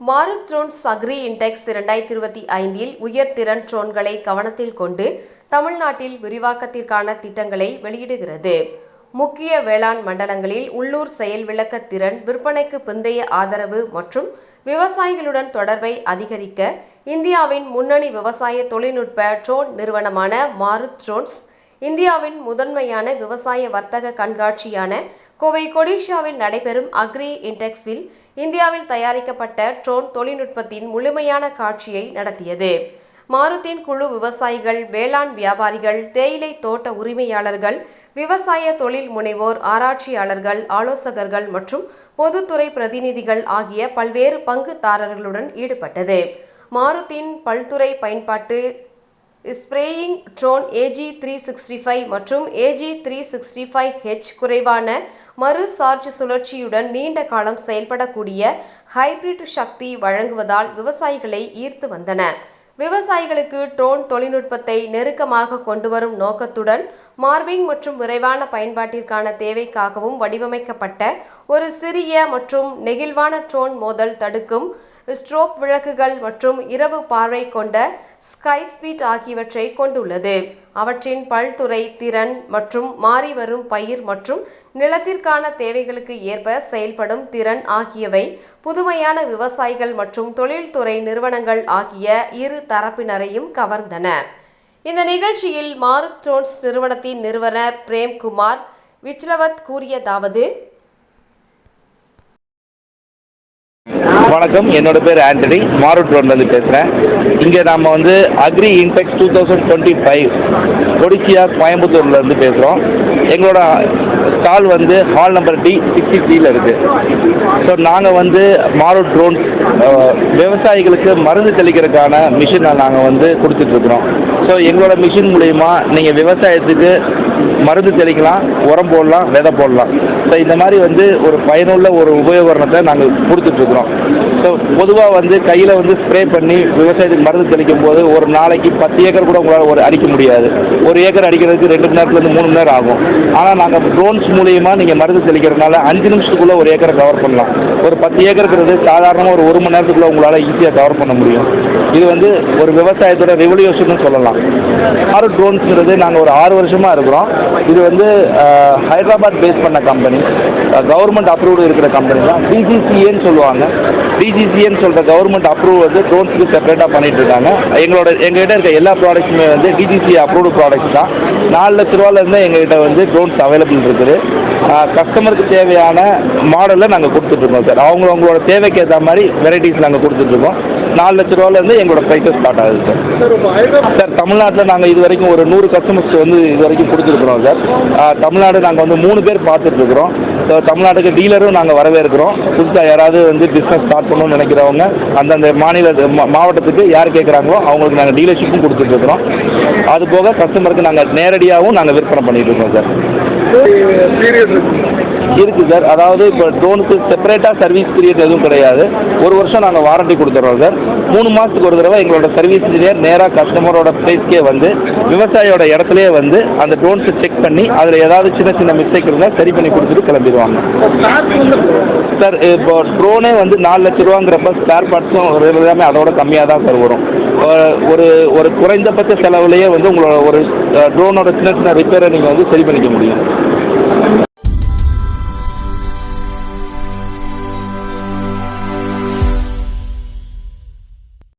மாருத்ரோன்ஸ் agri index இரண்டாயிரத்தி இருபத்தி ஐந்தில் உயர்திறன் ட்ரோன்களை கவனத்தில் கொண்டு தமிழ்நாட்டில் விரிவாக்கத்திற்கான திட்டங்களை வெளியிடுகிறது. முக்கிய வேளாண் மண்டலங்களில் உள்ளூர் செயல் விளக்க திறன் விற்பனைக்கு பிந்தைய ஆதரவு மற்றும் விவசாயிகளுடன் தொடர்பை அதிகரிக்க இந்தியாவின் முன்னணி விவசாய தொழில்நுட்ப ட்ரோன் நிறுவனமான மாருத் ட்ரோன்ஸ் இந்தியாவின் முதன்மையான விவசாய வர்த்தக கண்காட்சியான கோவை கொடிஷாவில் நடைபெறும் அக்ரி இன்டெக்ஸில் இந்தியாவில் தயாரிக்கப்பட்ட ட்ரோன் தொழில்நுட்பத்தின் முழுமையான காட்சியை நடத்தியது. மாருத்தின் குழு விவசாயிகள் வேளாண் வியாபாரிகள் தேயிலை தோட்ட உரிமையாளர்கள் விவசாய தொழில் முனைவோர் ஆராய்ச்சியாளர்கள் ஆலோசகர்கள் மற்றும் பொதுத்துறை பிரதிநிதிகள் ஆகிய பல்வேறு பங்குதாரர்களுடன் ஈடுபட்டது. மாருத்தின் பல்துறை பயன்பாட்டு spraying drone AG three sixty five மற்றும் AG three sixty five H குறைவான மறு சார்ஜ் சுழற்சியுடன் நீண்ட காலம் செயல்படக்கூடிய ஹைபிரிட் சக்தி வழங்குவதால் விவசாயிகளை ஈர்த்து வந்தன. விவசாயிகளுக்கு ட்ரோன் தொழில்நுட்பத்தை நெருக்கமாக கொண்டு வரும் நோக்கத்துடன் மார்பிங் மற்றும் விரைவான பயன்பாட்டிற்கான தேவைக்காகவும் வடிவமைக்கப்பட்ட ஒரு சிறிய மற்றும் நெகிழ்வான ட்ரோன் மோதல் தடுக்கும் ஸ்ட்ரோப் விளக்குகள் மற்றும் இரவு பார்வை கொண்ட ஸ்கை ஸ்பீட் ஆகியவற்றை கொண்டுள்ளது. அவற்றின் பல்துறை திறன் மற்றும் மாறிவரும் பயிர் மற்றும் நிலத்திற்கான தேவைகளுக்கு ஏற்ப செயல்படும் திறன் ஆகியவை புதுமையான விவசாயிகள் மற்றும் தொழில்துறை நிறுவனங்கள் ஆகிய இரு தரப்பினரையும் கவர்ந்தன. இந்த நிகழ்ச்சியில் மாருத்ரோன்ஸ் நிறுவனத்தின் நிறுவனர் பிரேம்குமார் விச்லவத் கூறியதாவது வணக்கம். என்னோட பேர் ஆண்டனி. மாரூட் ரோட்லேருந்து பேசுகிறேன் இங்கே நாம் வந்து agri Intex two thousand twenty five ஒடிசியா கோயம்புத்தூர்லேருந்து பேசுகிறோம் எங்களோட ஸ்டால் வந்து ஹால் நம்பர் டி சிக்ஸ்டி த்ரீல இருக்குது ஸோ நாங்கள் வந்து மாரூட் ட்ரோன்ஸ் விவசாயிகளுக்கு மருந்து தெளிக்கிறதுக்கான மிஷினை நாங்கள் வந்து கொடுத்துட்ருக்குறோம் ஸோ எங்களோட மிஷின் மூலயமா நீங்கள் விவசாயத்துக்கு மருந்து தெளிக்கலாம் உரம் போடலாம் விதை போடலாம். ஸோ இந்த மாதிரி வந்து ஒரு பயனுள்ள ஒரு உபயோகரணத்தை நாங்கள் கொடுத்துட்ருக்குறோம் ஸோ பொதுவாக வந்து கையில் வந்து ஸ்ப்ரே பண்ணி விவசாயத்துக்கு மருந்து தெளிக்கும் போது ஒரு நாளைக்கு பத்து ஏக்கர் கூட உங்களால் ஒரு அடிக்க முடியாது. ஒரு ஏக்கர் அடிக்கிறதுக்கு ரெண்டு மணி நேரத்துலேருந்து மூணு மணி நேரம் ஆகும். ஆனால் நாங்கள் ட்ரோன்ஸ் மூலியமாக நீங்கள் மருந்து தெளிக்கிறதுனால அஞ்சு நிமிஷத்துக்குள்ளே ஒரு ஏக்கரை கவர் பண்ணலாம். ஒரு பத்து ஏக்கருங்கிறது சாதாரணமாக ஒரு ஒரு மணி நேரத்துக்குள்ளே உங்களால் ஈஸியாக கவர் பண்ண முடியும். இது வந்து ஒரு விவசாயத்தோட ரெவல்யூஷன் சொல்லலாம். ஆறு ட்ரோன்ஸ்ங்கிறது நாங்கள் ஒரு ஆறு வருஷமாக இருக்கிறோம். இது வந்து ஹைதராபாத் பேஸ் பண்ண கம்பெனி கவர்மெண்ட் அப்ரூவ்டு இருக்கிற கம்பெனி தான். டிஜிசிஏன்னு சொல்லுவாங்க. டிஜிசிஏன்னு சொல்கிற கவர்மெண்ட் அப்ரூவ் வந்து ட்ரோன்ஸுக்கு செப்பரேட்டாக பண்ணிட்டு இருக்காங்க. எங்களோட எங்ககிட்ட இருக்க எல்லா ப்ராடக்ட்ஸுமே வந்து டிஜிசி அப்ரூவ்டு ப்ராடக்ட்ஸ் தான். நாலு லட்ச ரூபாலேருந்து எங்ககிட்ட வந்து ட்ரோன்ஸ் அவைலபிள் இருக்குது. கஸ்டமருக்கு தேவையான மாடலை நாங்கள் கொடுத்துட்ருக்கோம் சார் அவங்க அவங்களோட தேவைக்கு ஏற்ற மாதிரி வெரைட்டிஸ் நாங்கள் கொடுத்துட்ருக்கோம் நாலு லட்ச ரூபாலேருந்து எங்களோட ப்ரைஸஸ் ஸ்டார்ட் ஆகுது சார் சார் தமிழ்நாட்டில் நாங்கள் இது வரைக்கும் ஒரு நூறு கஸ்டமர்ஸ் வந்து இது வரைக்கும் கொடுத்துருக்குறோம் சார் தமிழ்நாடு நாங்கள் வந்து மூணு பேர் பார்த்துட்ருக்குறோம். ஸோ தமிழ்நாட்டுக்கு டீலரும் நாங்கள் வரவேற்கிறோம். புதுசாக யாராவது வந்து பிஸ்னஸ் ஸ்டார்ட் பண்ணணும்னு நினைக்கிறவங்க அந்தந்த மாநில மாவட்டத்துக்கு யார் கேட்குறாங்களோ அவங்களுக்கு நாங்கள் டீலர்ஷிப்பும் கொடுத்துட்ருக்குறோம். அது போக கஸ்டமருக்கு நாங்கள் நேரடியாகவும் நாங்கள் விற்பனை பண்ணிட்டு இருக்கோம் சார் இருக்கு. சார் அதாவது இப்போ ட்ரோனுக்கு செப்பரேட்டாக சர்வீஸ் பீரியட் எதுவும் கிடையாது. ஒரு வருஷம் நாங்கள் வாரண்டி கொடுத்துட்றோம் சார் மூணு மாதத்துக்கு ஒரு தடவை எங்களோட சர்வீஸ் இன்ஜினியர் நேராக கஸ்டமரோட பிளேஸ்க்கே வந்து விவசாயியோட இடத்துலயே வந்து அந்த ட்ரோன்ஸை செக் பண்ணி அதில் ஏதாவது சின்ன சின்ன மிஸ்டேக் இருந்தால் சரி பண்ணி கொடுத்துட்டு கிளம்பிடுவாங்க. சார் இப்போ ட்ரோனே வந்து நாலு லட்ச ரூபாங்கிறப்ப ஸ்பேர் பார்ட்ஸும் எல்லாமே அதோட கம்மியாக தான் சார் வரும் ஒரு ஒரு குறைந்தபட்ச செலவுலேயே வந்து உங்களோட ஒரு ட்ரோனோட சின்ன சின்ன ரிப்பேரை நீங்கள் வந்து சரி பண்ணிக்க முடியும்.